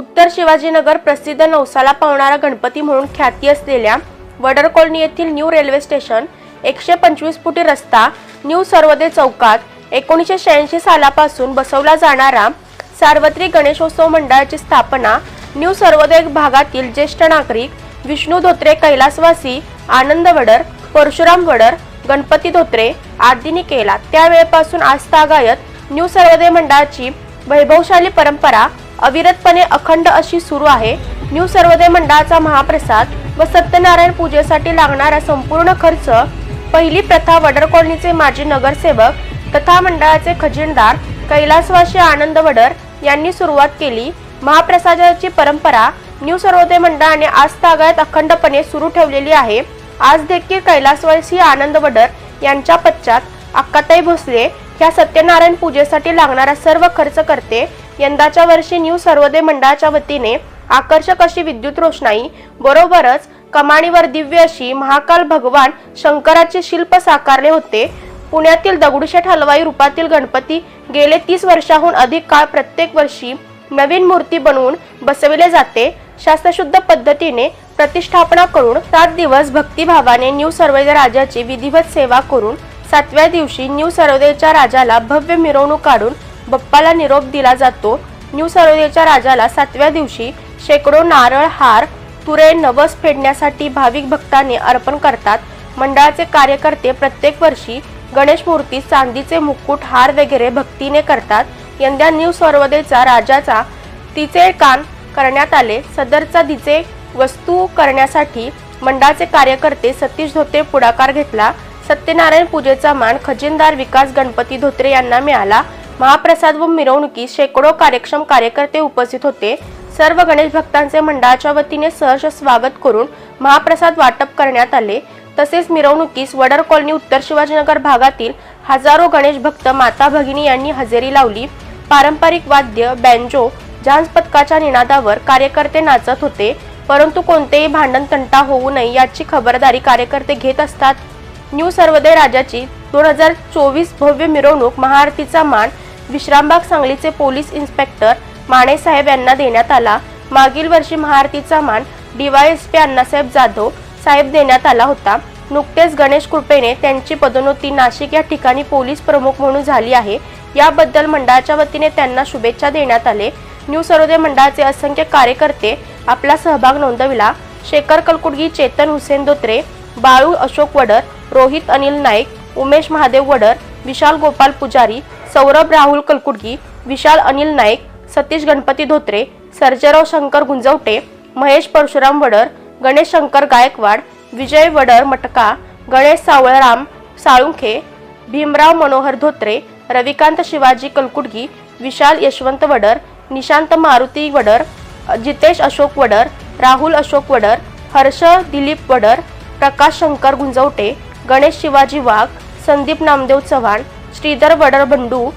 उत्तर शिवाजीनगर प्रसिद्ध नवसाला पावणारा गणपती म्हणून ख्याती असलेल्या वडर कॉलनी येथील न्यू रेल्वे स्टेशन एकशे पंचवीस फुटी रस्ता न्यू सर्वोदय चौकात एकोणीसशे शहाऐंशी सालापासून बसवला जाणारा सार्वत्रिक गणेशोत्सव मंडळाची स्थापना न्यू सर्वोदय भागातील ज्येष्ठ नागरिक विष्णू धोत्रे कैलासवासी आनंद वडर परशुराम वडर गणपती धोत्रे आदींनी केला. त्यावेळेपासून आजतागायत न्यू सर्वोदय मंडळाची वैभवशाली परंपरा अविरतपणे अखंड अशी सुरू आहे. न्यू सर्वोदय मंडळाचा महाप्रसाद व सत्यनारायण पूजेसाठी लागणारा संपूर्ण खर्च पहिली प्रथा वडर कॉलनीचे माजी नगरसेवक तथा मंडळाचे खजिनदार कैलासवासी आनंद वडर यांनी सुरुवात केली. महाप्रसादाची परंपरा न्यू सर्वोदय मंडळाने आज तागायत अखंडपणे सुरू ठेवलेली आहे. आज देखील कैलासवासी आनंद वडर यांच्या पश्चात अक्काताई भोसले ह्या सत्यनारायण पूजेसाठी लागणारा सर्व खर्च करते यंदाच्या वर्षी न्यू सर्वोदय मंडळाच्या वतीने आकर्षक अशी विद्युत रोषणाई बरोबरच कमानीवर दिव्य अशी महाकाल भगवान शंकराचे शिल्प साकारले होते. पुण्यातील दगडूशेठ हलवाई रूपातील गणपती गेले तीस वर्षाहून अधिक काळ प्रत्येक वर्षी नवीन मूर्ती बनवून बसविले जाते. शास्त्रशुद्ध पद्धतीने प्रतिष्ठापना करून सात दिवस भक्तिभावाने न्यू सर्वोदय राजाची विधिवत सेवा करून सातव्या दिवशी न्यू सर्वोदयच्या राजाला भव्य मिरवणूक काढून बप्पाला निरोप दिला जातो. न्यू सरोदेच्या राजाला सातव्या दिवशी शेकडो नारळ हार तुरे नवस फेडण्यासाठी भाविक भक्तांनी अर्पण करतात. मंडळाचे कार्यकर्ते प्रत्येक वर्षी गणेश मूर्ती चांदीचे मुकुट हार वगैरे भक्तीने करतात. यंदा न्यू सर्वोदयचा राजाचा तिचे कान करण्यात आले. सदरचा दिचे वस्तू करण्यासाठी मंडळाचे कार्यकर्ते सतीश धोत्रे पुढाकार घेतला. सत्यनारायण पूजेचा मान खजिनदार विकास गणपती धोत्रे यांना मिळाला. महाप्रसाद व मिरवणुकीस शेकडो कार्यक्षम कार्यकर्ते उपस्थित होते. सर्व गणेश भक्तांचे मंडळाच्या वतीने सहर्ष स्वागत करून महाप्रसाद वाटप करण्यात आले. तसेच मिरवणुकीस वडर कॉलनी उत्तर शिवाजीनगर भागातील हजारो गणेश भक्त माता भगिनी यांनी हजेरी लावली. पारंपरिक वाद्य बँजो झांज पथकाच्या निनादावर कार्यकर्ते नाचत होते. परंतु कोणतेही भांडण तंटा होऊ नये याची खबरदारी कार्यकर्ते घेत असतात. न्यू सर्वोदय राजाची दोन हजार चोवीस भव्य मिरवणूक महाआरतीचा मान विश्रामबाग सांगलीचे पोलीस इन्स्पेक्टर मानेसाहेब यांना देण्यात आला. मागील वर्षी महाआरतीचा मान डीवायएसपी अण्णासाहेब जाधव साहेब देण्यात आला होता. नुकतेच गणेश कृपेने त्यांची पदोन्नती नाशिक या ठिकाणी पोलीस प्रमुख म्हणून झाली आहे. याबद्दल मंडळाच्या वतीने त्यांना शुभेच्छा देण्यात आले. न्यू सरोदय मंडळाचे असंख्य कार्यकर्ते आपला सहभाग नोंदविला. शेखर कलकुडगी चेतन हुसेन धोत्रे बाळू अशोक वडर रोहित अनिल नाईक उमेश महादेव वडर विशाल गोपाल पुजारी सौरभ राहुल कलकुडगी विशाल अनिल नाईक सतीश गणपती धोत्रे सर्जेराव शंकर गुंजवटे महेश परशुराम वडर गणेश शंकर गायकवाड विजय वडर मटका गणेश सावळराम साळुंखे भीमराव मनोहर धोत्रे रविकांत शिवाजी कलकुडगी विशाल यशवंत वडर निशांत मारुती वडर जितेश अशोक वडर राहुल अशोक वडर हर्ष दिलीप वडर प्रकाश शंकर गुंजवटे गणेश शिवाजी वाघ संदीप नामदेव चव्हाण श्रीधर वडर बंडू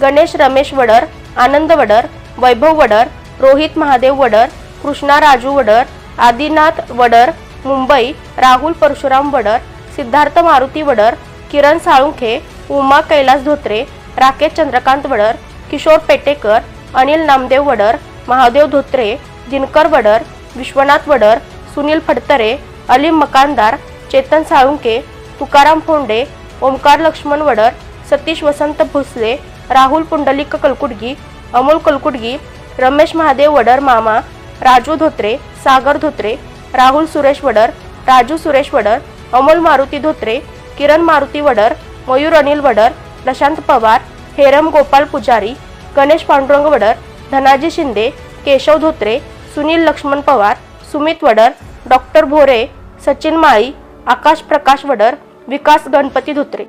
गणेश रमेश वडर आनंद वडर वैभव वडर रोहित महादेव वडर कृष्णा राजू वडर आदिनाथ वडर मुंबई राहुल परशुराम वडर सिद्धार्थ मारुती वडर किरण साळुंखे उमा कैलास धोत्रे राकेश चंद्रकांत वडर किशोर पेटेकर अनिल नामदेव वडर महादेव धोत्रे दिनकर वडर विश्वनाथ वडर सुनील फडतरे अलीम मकानदार चेतन साळुंके तुकाराम फोंडे ओमकार लक्ष्मण वडर सतीश वसंत भोसले राहुल पुंडलिक कलकुडगी अमोल कलकुडगी रमेश महादेव वडर मामा राजू धोत्रे सागर धोत्रे राहुल सुरेश वडर राजू सुरेश वडर अमोल मारुती धोत्रे किरण मारुती वडर मयूर अनिल वडर प्रशांत पवार हेरम गोपाल पुजारी गणेश पांडुरंग वडर धनाजी शिंदे केशव धोत्रे सुनील लक्ष्मण पवार सुमित वडर डॉक्टर भोरे सचिन माळी आकाश प्रकाश वडर विकास गणपती धोत्रे.